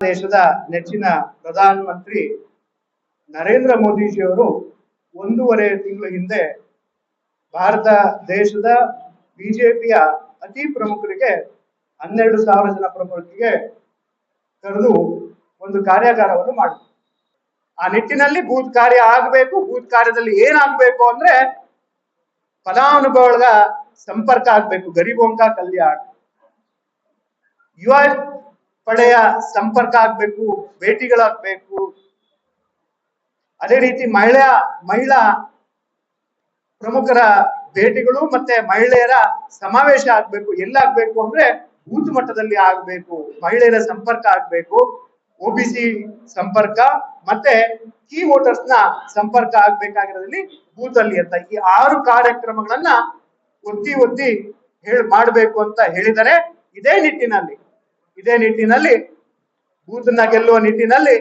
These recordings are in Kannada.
ದೇಶದ ನೆಚ್ಚಿನ ಪ್ರಧಾನಮಂತ್ರಿ ನರೇಂದ್ರ ಮೋದಿಜಿಯವರು ಒಂದೂವರೆ ತಿಂಗಳ ಹಿಂದೆ ಭಾರತ ದೇಶದ ಬಿಜೆಪಿಯ ಅತಿ ಪ್ರಮುಖರಿಗೆ ಹನ್ನೆರಡು ಸಾವಿರ ಜನ ಪ್ರಮುಖರಿಗೆ ಕರೆದು ಒಂದು ಕಾರ್ಯಾಗಾರವನ್ನು ಮಾಡಿದ್ರು. ಆ ನಿಟ್ಟಿನಲ್ಲಿ ಬೂತ್ ಕಾರ್ಯ ಆಗಬೇಕು ಬೂತ್ ಕಾರ್ಯದಲ್ಲಿ ಏನಾಗಬೇಕು ಅಂದ್ರೆ ಫಲಾನುಭವಿಗಳ ಸಂಪರ್ಕ ಆಗ್ಬೇಕು ಗರಿಬೋಂಕ ಕಲ್ಯಾಣ. ಯುವ ಪಡೆಯ ಸಂಪರ್ಕ ಆಗ್ಬೇಕು, ಭೇಟಿಗಳಾಗ್ಬೇಕು. ಅದೇ ರೀತಿ ಮಹಿಳಾ ಮಹಿಳಾ ಪ್ರಮುಖರ ಭೇಟಿಗಳು ಮತ್ತೆ ಮಹಿಳೆಯರ ಸಮಾವೇಶ ಆಗ್ಬೇಕು, ಎಲ್ಲಾಗ್ಬೇಕು ಅಂದ್ರೆ ಬೂತ್ ಮಟ್ಟದಲ್ಲಿ ಆಗ್ಬೇಕು, ಮಹಿಳೆಯರ ಸಂಪರ್ಕ ಆಗ್ಬೇಕು. ಒಬಿಸಿ ಸಂಪರ್ಕ ಮತ್ತೆ ಕೀ ವೋಟರ್ಸ್ನ ಸಂಪರ್ಕ ಆಗ್ಬೇಕಾಗಿರೋದ್ರಲ್ಲಿ ಬೂತ್ ಅಂತ ಈ ಆರು ಕಾರ್ಯಕ್ರಮಗಳನ್ನ ಒತ್ತಿ ಒತ್ತಿ ಹೇಳ್ ಮಾಡಬೇಕು ಅಂತ ಹೇಳಿದರೆ ಇದೇ ನಿಟ್ಟಿನಲ್ಲಿ ಇದೇ ನಿಟ್ಟಿನಲ್ಲಿ ಬೂತ್ನ ಗೆಲ್ಲುವ ನಿಟ್ಟಿನಲ್ಲಿ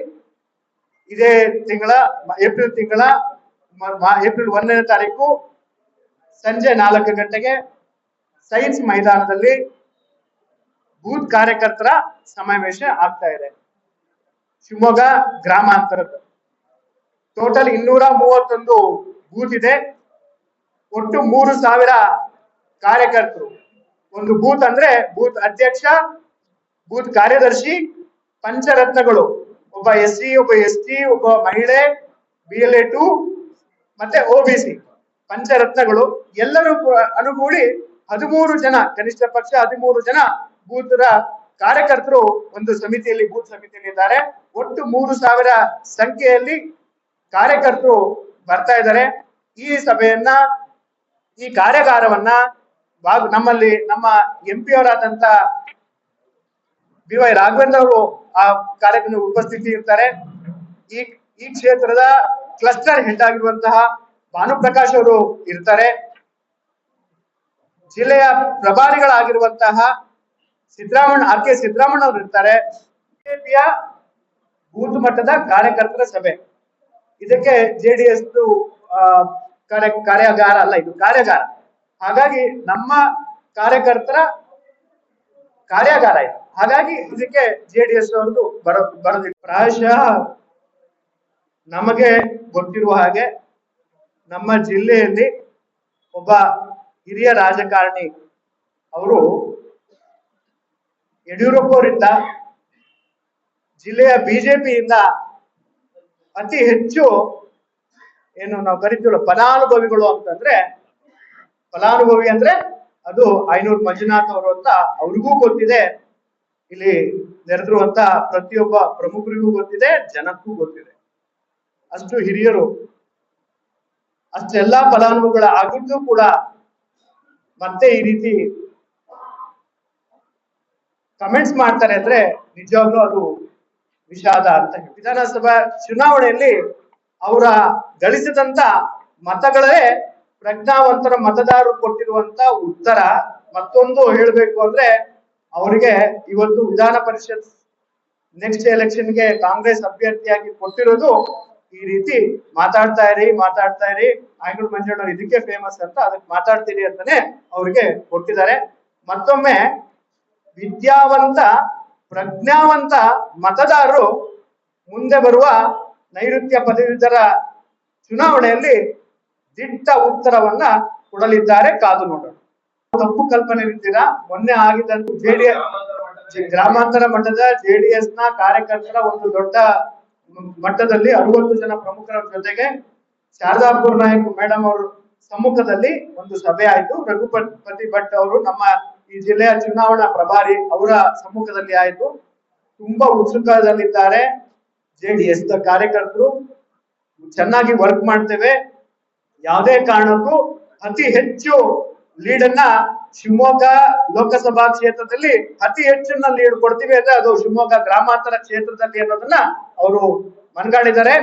ಇದೇ ತಿಂಗಳ ಏಪ್ರಿಲ್ ತಿಂಗಳ ಏಪ್ರಿಲ್ ಒಂದನೇ ತಾರೀಕು ಸಂಜೆ ನಾಲ್ಕು ಗಂಟೆಗೆ ಸೈನ್ಸ್ ಮೈದಾನದಲ್ಲಿ ಬೂತ್ ಕಾರ್ಯಕರ್ತರ ಸಮಾವೇಶ ಆಗ್ತಾ ಇದೆ. ಶಿವಮೊಗ್ಗ ಗ್ರಾಮಾಂತರದ. ಟೋಟಲ್ ಇನ್ನೂರ ಮೂವತ್ತೊಂದು ಬೂತ್ ಇದೆ. ಒಟ್ಟು ಮೂರು ಸಾವಿರ ಕಾರ್ಯಕರ್ತರು. ಒಂದು ಬೂತ್ ಅಂದ್ರೆ ಬೂತ್ ಅಧ್ಯಕ್ಷ ಬೂತ್ ಕಾರ್ಯದರ್ಶಿ, ಪಂಚರತ್ನಗಳು. ಒಬ್ಬ ಎಸ್ ಸಿ ಒಬ್ಬ ಎಸ್ ಟಿ ಒಬ್ಬ ಮಹಿಳೆ ಬಿ ಎಲ್ ಎ ಟು ಮತ್ತೆ ಒ ಬಿ ಸಿ ಪಂಚರತ್ನಗಳು. ಎಲ್ಲರೂ ಅನುಗೂಡಿ ಹದಿಮೂರು ಜನ, ಕನಿಷ್ಠ ಪಕ್ಷ ಹದಿಮೂರು ಜನ ಬೂತ್ ಕಾರ್ಯಕರ್ತರು ಒಂದು ಸಮಿತಿಯಲ್ಲಿ ಬೂತ್ ಸಮಿತಿಯಲ್ಲಿ ಇದ್ದಾರೆ ಒಟ್ಟು ಮೂರು ಸಾವಿರ ಸಂಖ್ಯೆಯಲ್ಲಿ ಕಾರ್ಯಕರ್ತರು ಬರ್ತಾ ಇದ್ದಾರೆ. ಈ ಸಭೆಯನ್ನ, ಈ ಕಾರ್ಯಾಗಾರವನ್ನ ನಮ್ಮಲ್ಲಿ ನಮ್ಮ ಎಂ ಪಿ ಅವರಾದಂತ ಬಿ ರಾಘವೇಂದ್ರ ಅವರು ಆ ಕಾರ್ಯಕ್ರಮ ಉಪಸ್ಥಿತಿ ಇರ್ತಾರೆ. ಈ ಈ ಕ್ಷೇತ್ರದ ಕ್ಲಸ್ಟರ್ ಹೆಡ್ ಆಗಿರುವಂತಹ ಭಾನುಪ್ರಕಾಶ್ ಅವರು ಇರ್ತಾರೆ. ಜಿಲ್ಲೆಯ ಪ್ರಭಾರಿಗಳಾಗಿರುವಂತಹ ಸಿದ್ದರಾಮಣ್ಣ ಆರ್ ಕೆ ಸಿದ್ದರಾಮಣ್ಣ ಅವರು ಇರ್ತಾರೆ. ಬಿಜೆಪಿಯ ಬೂತ್ ಮಟ್ಟದ ಕಾರ್ಯಕರ್ತರ ಸಭೆ. ಇದಕ್ಕೆ ಜೆಡಿಎಸ್ ಕಾರ್ಯ, ಕಾರ್ಯಾಗಾರ ಅಲ್ಲ, ಇದು ಕಾರ್ಯಾಗಾರ. ಹಾಗಾಗಿ ನಮ್ಮ ಕಾರ್ಯಕರ್ತರ ಕಾರ್ಯಾಗಾರ ಇದು. ಹಾಗಾಗಿ ಇದಕ್ಕೆ ಜೆಡಿಎಸ್ ಅವ್ರದ್ದು ಬರ ಬರೋದಿಲ್ಲ ಪ್ರಾಯಶಃ ನಮಗೆ ಗೊತ್ತಿರುವ ಹಾಗೆ ನಮ್ಮ ಜಿಲ್ಲೆಯಲ್ಲಿ ಒಬ್ಬ ಹಿರಿಯ ರಾಜಕಾರಣಿ ಅವರು ಯಡಿಯೂರಪ್ಪ ಅವರಿಂದ ಜಿಲ್ಲೆಯ ಬಿಜೆಪಿಯಿಂದ ಅತಿ ಹೆಚ್ಚು ಏನು ನಾವು ಕರಿತೀವಲ್ಲ, ಫಲಾನುಭವಿಗಳು ಅಂತಂದ್ರೆ, ಫಲಾನುಭವಿ ಅಂದ್ರೆ ಅದು ಐನೂರು ಮಂಜುನಾಥ್ ಅವರು ಅಂತ ಅವ್ರಿಗೂ ಗೊತ್ತಿದೆ. ಇಲ್ಲಿ ನೆರೆದಿರುವಂತ ಪ್ರತಿಯೊಬ್ಬ ಪ್ರಮುಖರಿಗೂ ಗೊತ್ತಿದೆ, ಜನಕ್ಕೂ ಗೊತ್ತಿದೆ. ಅಷ್ಟು ಹಿರಿಯರು, ಅಷ್ಟೆಲ್ಲಾ ಫಲಾನುಭವಿಗಳ ಆಗಿದ್ದು ಕೂಡ ಮತ್ತೆ ಈ ರೀತಿ ಕಮೆಂಟ್ಸ್ ಮಾಡ್ತಾರೆ ಅಂದ್ರೆ ನಿಜವಾಗ್ಲೂ ಅದು ವಿಷಾದ ಅಂತ ವಿಧಾನಸಭಾ ಚುನಾವಣೆಯಲ್ಲಿ ಅವರ ಗಳಿಸಿದಂತ ಮತಗಳೇ ಪ್ರಜ್ಞಾವಂತರ ಮತದಾರರು ಕೊಟ್ಟಿರುವಂತ ಉತ್ತರ. ಮತ್ತೊಂದು ಹೇಳಬೇಕು ಅಂದ್ರೆ ಅವರಿಗೆ ಇವತ್ತು ವಿಧಾನ ಪರಿಷತ್ ನೆಕ್ಸ್ಟ್ ಎಲೆಕ್ಷನ್ಗೆ ಕಾಂಗ್ರೆಸ್ ಅಭ್ಯರ್ಥಿಯಾಗಿ ಕೊಟ್ಟಿರೋದು ಈ ರೀತಿ ಮಾತಾಡ್ತಾ ಇರಿ ಮಾತಾಡ್ತಾ ಇರಿ. ಆಂಗ್ಲ ಮಂಜಣ್ಣವ್ರು ಇದಕ್ಕೆ ಫೇಮಸ್ ಅಂತ ಅದಕ್ಕೆ ಮಾತಾಡ್ತೀರಿ ಅಂತಾನೆ ಅವ್ರಿಗೆ ಕೊಟ್ಟಿದ್ದಾರೆ. ಮತ್ತೊಮ್ಮೆ ವಿದ್ಯಾವಂತ ಪ್ರಜ್ಞಾವಂತ ಮತದಾರರು ಮುಂದೆ ಬರುವ ನೈಋತ್ಯ ಪದವೀಧರ ಚುನಾವಣೆಯಲ್ಲಿ ದಿಟ್ಟ ಉತ್ತರವನ್ನ ಕೊಡಲಿದ್ದಾರೆ ಕಾದು ನೋಡೋಣ. ತಪ್ಪು ಕಲ್ಪನೆ ಇದ್ದೀರ ಮೊನ್ನೆ ಆಗಿದ್ದಂತ ಜೆಡಿಎಸ್ ಗ್ರಾಮಾಂತರ ಮಟ್ಟದ ಜೆಡಿಎಸ್ನ ಕಾರ್ಯಕರ್ತರ ಒಂದು ದೊಡ್ಡ ಮಟ್ಟದಲ್ಲಿ ಅರವತ್ತು ಜನ ಪ್ರಮುಖರ ಜೊತೆಗೆ ಶಾರದಾಪುರ್ ನಾಯಕ್ ಮೇಡಮ್ ಅವರು ಸಮ್ಮುಖದಲ್ಲಿ ಒಂದು ಸಭೆ ಆಯ್ತು. ರಘುಪತಿ ಭಟ್ ಅವರು ನಮ್ಮ ಈ ಜಿಲ್ಲೆಯ ಚುನಾವಣಾ ಪ್ರಭಾರಿ ಅವರ ಸಮ್ಮುಖದಲ್ಲಿ ಆಯಿತು. ತುಂಬಾ ಉತ್ಸುಕದಲ್ಲಿದ್ದಾರೆ ಜೆಡಿಎಸ್ ಕಾರ್ಯಕರ್ತರು. ಚೆನ್ನಾಗಿ ವರ್ಕ್ ಮಾಡ್ತೇವೆ. ಯಾವುದೇ ಕಾರಣಕ್ಕೂ ಅತಿ ಹೆಚ್ಚು ಲೀಡ್ ಅನ್ನ ಶಿವಮೊಗ್ಗ ಲೋಕಸಭಾ ಕ್ಷೇತ್ರದಲ್ಲಿ ಅತಿ ಹೆಚ್ಚನ್ನ ಲೀಡ್ ಕೊಡ್ತೀವಿ ಅಂದ್ರೆ ಅದು ಶಿವಮೊಗ್ಗ ಗ್ರಾಮಾಂತರ ಕ್ಷೇತ್ರದಲ್ಲಿ ಅನ್ನೋದನ್ನ ಅವರು ಮನಗಾಣಿದ್ದಾರೆ